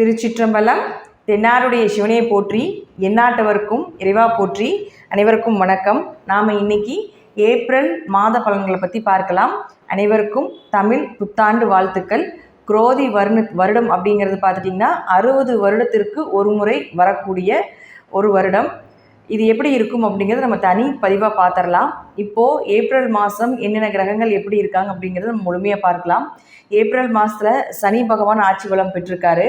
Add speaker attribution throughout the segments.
Speaker 1: திருச்சிற்றம்பலம் தென்னாருடைய சிவனையை போற்றி எந்நாட்டவருக்கும் இறைவா போற்றி. அனைவருக்கும் வணக்கம். நாம் இன்னைக்கு ஏப்ரல் மாத பலன்களை பற்றி பார்க்கலாம். அனைவருக்கும் தமிழ் புத்தாண்டு வாழ்த்துக்கள். குரோதி வருண வருடம் அப்படிங்கிறது பார்த்துட்டிங்கன்னா அறுபது வருடத்திற்கு ஒரு முறை வரக்கூடிய ஒரு வருடம். இது எப்படி இருக்கும் அப்படிங்கிறத நம்ம தனி பதிவாக பார்த்துடலாம். இப்போது ஏப்ரல் மாதம் என்னென்ன கிரகங்கள் எப்படி இருக்காங்க அப்படிங்கிறத நம்ம முழுமையாக பார்க்கலாம். ஏப்ரல் மாதத்தில் சனி பகவான் ஆட்சி பலம் பெற்றிருக்காரு.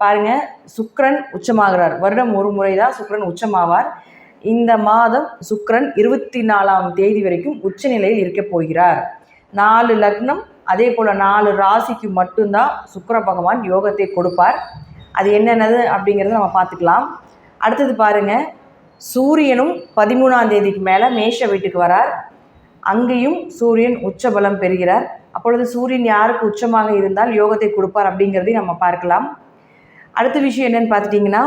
Speaker 1: பாருங்க சுக்ரன் உச்சமாகிறார். வருடம் ஒரு முறை தான் சுக்ரன் உச்சமாவார். இந்த மாதம் சுக்ரன் இருபத்தி நாலாம் தேதி வரைக்கும் உச்ச நிலையில் இருக்க போகிறார். நாலு லக்னம் அதே போல் நாலு ராசிக்கு மட்டும்தான் சுக்கர பகவான் யோகத்தை கொடுப்பார். அது என்னென்னது அப்படிங்கிறத நம்ம பார்த்துக்கலாம். அடுத்தது பாருங்கள் சூரியனும் பதிமூணாம் தேதிக்கு மேலே மேஷ வீட்டுக்கு வரார். அங்கேயும் சூரியன் உச்சபலம் பெறுகிறார். அப்பொழுது சூரியன் யாருக்கு உச்சமாக இருந்தால் யோகத்தை கொடுப்பார் அப்படிங்கிறதையும் நம்ம பார்க்கலாம். அடுத்த விஷயம் என்னன்னு பார்த்துட்டிங்கன்னா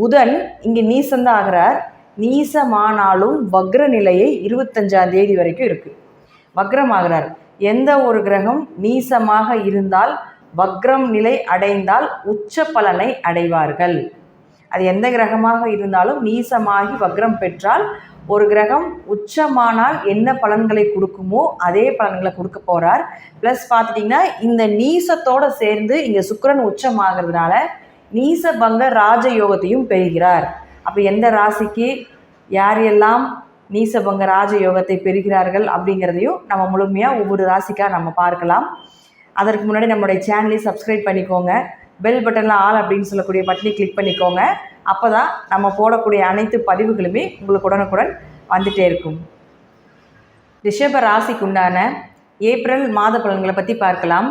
Speaker 1: புதன் இங்கே நீசந்தான் ஆகிறார். நீசமானாலும் வக்ர நிலையை இருபத்தஞ்சாம் தேதி வரைக்கும் இருக்குது வக்ரமாகிறார் எந்த ஒரு கிரகம் நீசமாக இருந்தால் வக்ரம் நிலை அடைந்தால் உச்ச பலனை அடைவார்கள். அது எந்த கிரகமாக இருந்தாலும் நீசமாகி வக்ரம் பெற்றால் ஒரு கிரகம் உச்சமானால் என்ன பலன்களை கொடுக்குமோ அதே பலன்களை கொடுக்க போகிறார் ப்ளஸ் பார்த்துட்டிங்கன்னா இந்த நீசத்தோடு சேர்ந்து இங்கே சுக்கிரன் உச்சமாகிறதுனால நீசபங்க ராஜயோகத்தையும் பெறுகிறார். அப்போ எந்த ராசிக்கு யார் எல்லாம் நீசபங்க ராஜயோகத்தை பெறுகிறார்கள் அப்படிங்கிறதையும் நம்ம முழுமையாக ஒவ்வொரு ராசிக்காக நம்ம பார்க்கலாம். அதற்கு முன்னாடி நம்மளுடைய சேனலையும் சப்ஸ்கிரைப் பண்ணிக்கோங்க. பெல் பட்டனில் ஆல் அப்படின்னு சொல்லக்கூடிய பட்டனை கிளிக் பண்ணிக்கோங்க. அப்போ தான் நம்ம போடக்கூடிய அனைத்து பதிவுகளுமே உங்களுக்கு உடனுக்குடன் வந்துட்டே இருக்கும். ரிஷப ராசிக்கு உண்டான ஏப்ரல் மாத பலன்களை பற்றி பார்க்கலாம்.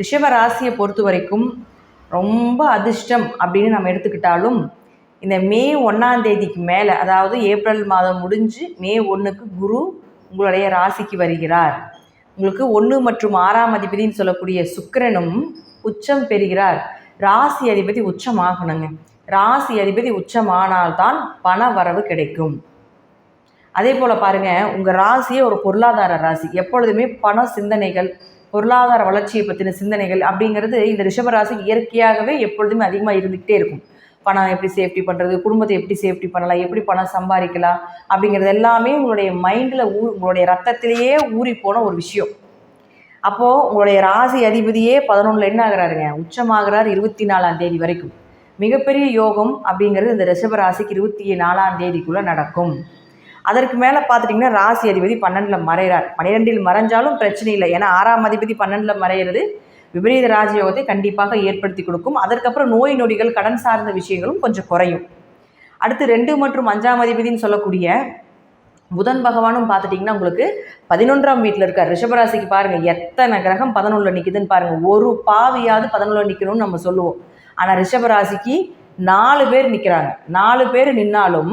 Speaker 1: ரிஷப ராசியை பொறுத்த வரைக்கும் ரொம்ப அதிர்ஷ்டம் அப்படின்னு நம்ம எடுத்துக்கிட்டாலும் இந்த மே ஒன்றாம் தேதிக்கு மேலே அதாவது ஏப்ரல் மாதம் முடிஞ்சு மே ஒன்றுக்கு குரு உங்களுடைய ராசிக்கு வருகிறார். உங்களுக்கு ஒன்று மற்றும் ஆறாம் அதிபதினு சொல்லக்கூடிய சுக்கிரனும் உச்சம் பெறுகிறார். ராசி அதிபதி உச்சமாகணுங்க. ராசி அதிபதி உச்சமானால்தான் பண வரவு கிடைக்கும். அதே போல் பாருங்கள் உங்கள் ராசியே ஒரு பொருளாதார ராசி. எப்பொழுதுமே பண சிந்தனைகள் பொருளாதார வளர்ச்சியை பற்றின சிந்தனைகள் அப்படிங்கிறது இந்த ரிஷபராசி இயற்கையாகவே எப்பொழுதுமே அதிகமாக இருந்துக்கிட்டே இருக்கும். பணம் எப்படி சேஃப்டி பண்ணுறது குடும்பத்தை எப்படி சேஃப்டி பண்ணலாம் எப்படி பணம் சம்பாதிக்கலாம் அப்படிங்கிறது எல்லாமே உங்களுடைய மைண்டில் ஊ உங்களுடைய ரத்தத்திலேயே ஊறி போன ஒரு விஷயம். அப்போது உங்களுடைய ராசி அதிபதியே பதினொன்றில் என்ன ஆகிறாருங்க? உச்சமாகிறார் இருபத்தி நாலாம் தேதி வரைக்கும். மிகப்பெரிய யோகம் அப்படிங்கிறது இந்த ரிஷப ராசிக்கு இருபத்தி நாலாம் தேதிக்குள்ளே நடக்கும். அதற்கு மேலே பார்த்துட்டிங்கன்னா ராசி அதிபதி பன்னெண்டில் மறைகிறார். பன்னிரெண்டில் மறைஞ்சாலும் பிரச்சனை இல்லை. ஏன்னா ஆறாம் அதிபதி பன்னெண்டில் மறையிறது விபரீத ராஜயோகத்தை கண்டிப்பாக ஏற்படுத்தி கொடுக்கும். அதற்கப்புறம் நோய் நொடிகள் கடன் சார்ந்த விஷயங்களும் கொஞ்சம் குறையும். அடுத்து ரெண்டு மற்றும் அஞ்சாம் அதிபதினு சொல்லக்கூடிய புதன் பகவானும் பார்த்துட்டிங்கன்னா உங்களுக்கு பதினொன்றாம் வீட்டில் இருக்கார். ரிஷபராசிக்கு பாருங்கள் எத்தனை கிரகம் பதினொன்றில் நிற்குதுன்னு பாருங்கள் ஒரு பாவியாவது பதினொன்றில் நிற்கணும்னு நம்ம சொல்லுவோம். ஆனால் ரிஷபராசிக்கு நாலு பேர் நிற்கிறாங்க நாலு பேர் நின்னாலும்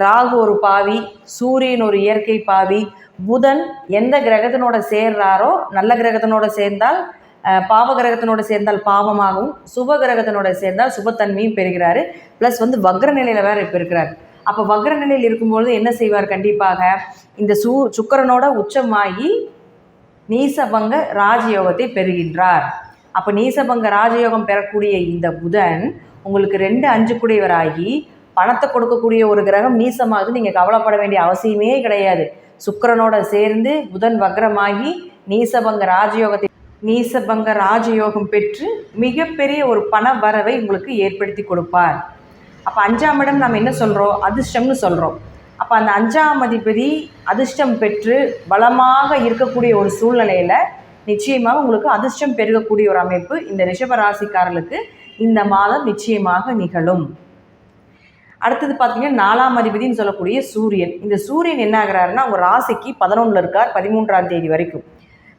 Speaker 1: ராகு ஒரு பாவி சூரியன் ஒரு இயற்கை பாவி. புதன் எந்த கிரகத்தினோட சேர்றாரோ நல்ல கிரகத்தினோட சேர்ந்தால் பாவ கிரகத்தினோட சேர்ந்தால் பாவமாகவும் சுப கிரகத்தினோட சேர்ந்தால் சுபத்தன்மையும் பெறுகிறாரு. ப்ளஸ் வந்து வக்ர நிலையில் வேறு இப்போ இருக்கிறார். அப்போ வக்ர நிலையில் இருக்கும்பொழுது என்ன செய்வார்? கண்டிப்பாக இந்த சூ சுக்கரனோட உச்சமாகி நீசபங்க ராஜயோகத்தை பெறுகின்றார். அப்போ நீசபங்க ராஜயோகம் பெறக்கூடிய இந்த புதன் உங்களுக்கு ரெண்டு அஞ்சு குடையவராகி பணத்தை கொடுக்கக்கூடிய ஒரு கிரகம் நீசமாகுது நீங்கள் கவலைப்பட வேண்டிய அவசியமே கிடையாது. சுக்கரனோட சேர்ந்து புதன் வக்ரமாகி நீசபங்க ராஜயோகத்தை நீசபங்க ராஜயோகம் பெற்று மிகப்பெரிய ஒரு பண வரவை உங்களுக்கு ஏற்படுத்தி கொடுப்பார். அப்போ அஞ்சாம் இடம் நம்ம என்ன சொல்கிறோம் அதிர்ஷ்டம்னு சொல்கிறோம் அப்போ அந்த அஞ்சாம் அதிபதி அதிர்ஷ்டம் பெற்று பலமாக இருக்கக்கூடிய ஒரு சூழ்நிலையில் நிச்சயமாக உங்களுக்கு அதிர்ஷ்டம் பெருகக்கூடிய ஒரு அமைப்பு இந்த ரிஷபராசிக்காரர்களுக்கு இந்த மாதம் நிச்சயமாக நிகழும். அடுத்தது பார்த்தீங்கன்னா நாலாம் அதிபதினு சொல்லக்கூடிய சூரியன். இந்த சூரியன் என்ன ஆகிறாருன்னா அவங்க ராசிக்கு பதினொன்றில் இருக்கார் பதிமூன்றாம் தேதி வரைக்கும்.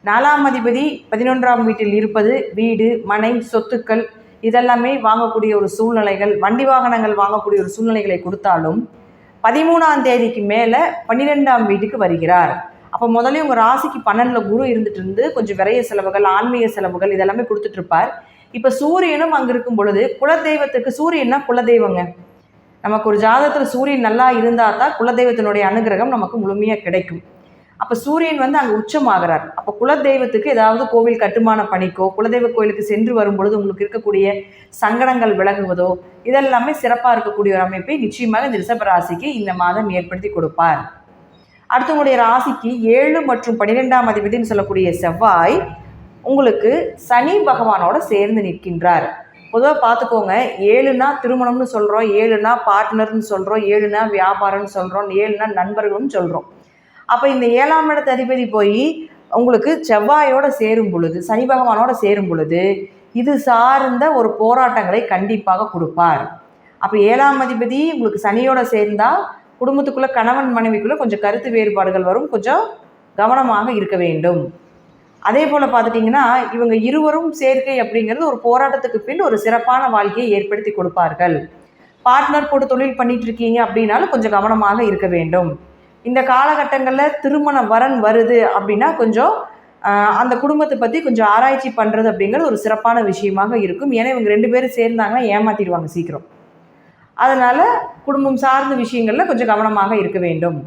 Speaker 1: நாலாம் அதிபதி பதினொன்றாம் வீட்டில் இருப்பது வீடு மனை சொத்துக்கள் இதெல்லாமே வாங்கக்கூடிய ஒரு சூழ்நிலைகள் வண்டி வாகனங்கள் வாங்கக்கூடிய ஒரு சூழ்நிலைகளை கொடுத்தாலும் பதிமூணாம் தேதிக்கு மேலே பன்னிரெண்டாம் வீட்டுக்கு வருகிறார். அப்போ முதல்ல உங்கள் ராசிக்கு பன்னெண்டில் குரு இருந்துட்டு இருந்து கொஞ்சம் விரைய செலவுகள் ஆன்மீக செலவுகள் இதெல்லாமே கொடுத்துட்ருப்பார் இப்போ சூரியனும் அங்கே இருக்கும் பொழுது குலதெய்வத்துக்கு சூரியன்னா குலதெய்வங்க. நமக்கு ஒரு ஜாதகத்தில் சூரியன் நல்லா இருந்தால் தான் குலதெய்வத்தினுடைய அனுகிரகம் நமக்கு முழுமையாக கிடைக்கும். அப்போ சூரியன் வந்து அங்கே உச்சமாகிறார். அப்போ குலதெய்வத்துக்கு ஏதாவது கோவில் கட்டுமான பணிக்கோ குலதெய்வ கோயிலுக்கு சென்று வரும்பொழுது உங்களுக்கு இருக்கக்கூடிய சங்கடங்கள் விலகுவதோ இதெல்லாமே சிறப்பாக இருக்கக்கூடிய ஒரு அமைப்பை நிச்சயமாக இந்த ரிஷப ராசிக்கு இந்த மாதம் ஏற்படுத்தி கொடுப்பார். அடுத்தவங்களுடைய ராசிக்கு ஏழு மற்றும் பனிரெண்டாம் அதிபதினு சொல்லக்கூடிய செவ்வாய் உங்களுக்கு சனி பகவானோட சேர்ந்து நிற்கின்றார். பொதுவாக பார்த்துக்கோங்க ஏழுனா திருமணம்னு சொல்கிறோம் ஏழுனா பார்ட்னர்னு சொல்கிறோம் ஏழுனா வியாபாரம்னு சொல்கிறோம் ஏழுனா நண்பர்கள்னு சொல்கிறோம் அப்போ இந்த ஏழாம் இடத்து அதிபதி போய் உங்களுக்கு செவ்வாயோட சேரும் பொழுது சனி பகவானோட சேரும் பொழுது இது சார்ந்த ஒரு போராட்டங்களை கண்டிப்பாக கொடுப்பார். அப்போ ஏழாம் அதிபதி உங்களுக்கு சனியோட சேர்ந்தா குடும்பத்துக்குள்ளே கணவன் மனைவிக்குள்ளே கொஞ்சம் கருத்து வேறுபாடுகள் வரும் கொஞ்சம் கவனமாக இருக்க வேண்டும். அதே போல் பார்த்துட்டிங்கன்னா இவங்க இருவரும் சேர்க்கை அப்படிங்கிறது ஒரு போராட்டத்துக்கு பின் ஒரு சிறப்பான வாழ்க்கையை ஏற்படுத்தி கொடுப்பார்கள். பார்ட்னர் போட்டு தொழில் பண்ணிட்டு இருக்கீங்க அப்படின்னாலும் கொஞ்சம் கவனமாக இருக்க வேண்டும். இந்த காலகட்டங்களில் திருமண வரன் வருது அப்படின்னா கொஞ்சம் அந்த குடும்பத்தை பற்றி கொஞ்சம் ஆராய்ச்சி பண்ணுறது அப்படிங்கிறது ஒரு சிறப்பான விஷயமாக இருக்கும். ஏன்னா இவங்க ரெண்டு பேரும் சேர்ந்தாங்கன்னா ஏமாத்திடுவாங்க சீக்கிரம். அதனால் குடும்பம் சார்ந்த விஷயங்களில் கொஞ்சம் கவனமாக இருக்க வேண்டும்.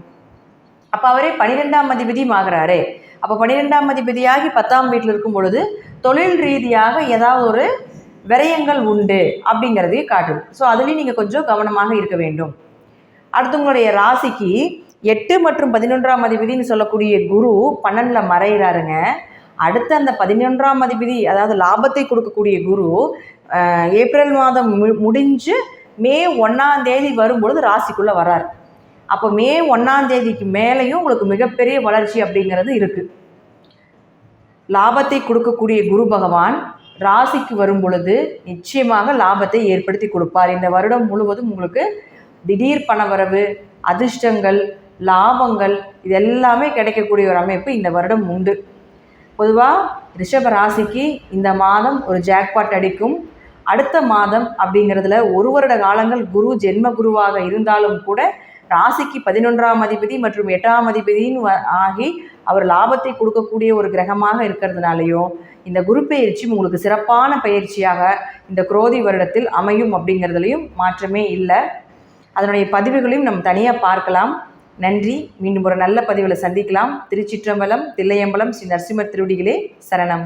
Speaker 1: அப்போ அவரே பனிரெண்டாம் அதிபதியும் ஆகிறாரே. அப்போ பன்னிரெண்டாம் அதிபதியாகி பத்தாம் வீட்டில் இருக்கும் பொழுது தொழில் ரீதியாக ஏதாவது ஒரு விரயங்கள் உண்டு அப்படிங்கிறதையும் காட்டும் ஸோ அதுலேயும் நீங்கள் கொஞ்சம் கவனமாக இருக்க வேண்டும். அடுத்தவங்களுடைய ராசிக்கு எட்டு மற்றும் பதினொன்றாம் அதிபதினு சொல்லக்கூடிய குரு பன்னெண்டில் மறைகிறாருங்க அடுத்து அந்த பதினொன்றாம் அதிபதி அதாவது லாபத்தை கொடுக்கக்கூடிய குரு ஏப்ரல் மாதம் மு- முடிஞ்சு மே ஒன்றாம் தேதி வரும்பொழுது ராசிக்குள்ளே வரார் அப்போ மே ஒன்றாம் தேதிக்கு மேலேயும் உங்களுக்கு மிகப்பெரிய வளர்ச்சி அப்படிங்கிறது இருக்குது லாபத்தை கொடுக்கக்கூடிய குரு பகவான் ராசிக்கு வரும் பொழுது நிச்சயமாக லாபத்தை ஏற்படுத்தி கொடுப்பார். இந்த வருடம் முழுவதும் உங்களுக்கு திடீர் பணவரவு அதிர்ஷ்டங்கள் லாபங்கள் இது எல்லாமே கிடைக்கக்கூடிய ஒரு அமைப்பு இந்த வருடம் உண்டு. பொதுவாக ரிஷப ராசிக்கு இந்த மாதம் ஒரு ஜாக்பாட் அடிக்கும். அடுத்த மாதம் அப்படிங்கிறதுல ஒரு வருட காலங்கள் குரு ஜென்ம குருவாக இருந்தாலும் கூட ராசிக்கு பதினொன்றாம் அதிபதி மற்றும் எட்டாம் அதிபதின்னு ஆகி அவர் லாபத்தை கொடுக்கக்கூடிய ஒரு கிரகமாக இருக்கிறதுனாலையும் இந்த குரு பயிற்சி உங்களுக்கு சிறப்பான பயிற்சியாக இந்த குரோதி வருடத்தில் அமையும் அப்படிங்கிறதுலையும் மாற்றமே இல்லை. அதனுடைய பதிவுகளையும் நம்ம தனியாக பார்க்கலாம். நன்றி. மீண்டும் ஒரு நல்ல பதிவில் சந்திக்கலாம். திருச்சிற்றம்பலம் தில்லையம்பலம் ஸ்ரீ நரசிம்மர் திருவடிகளே சரணம்.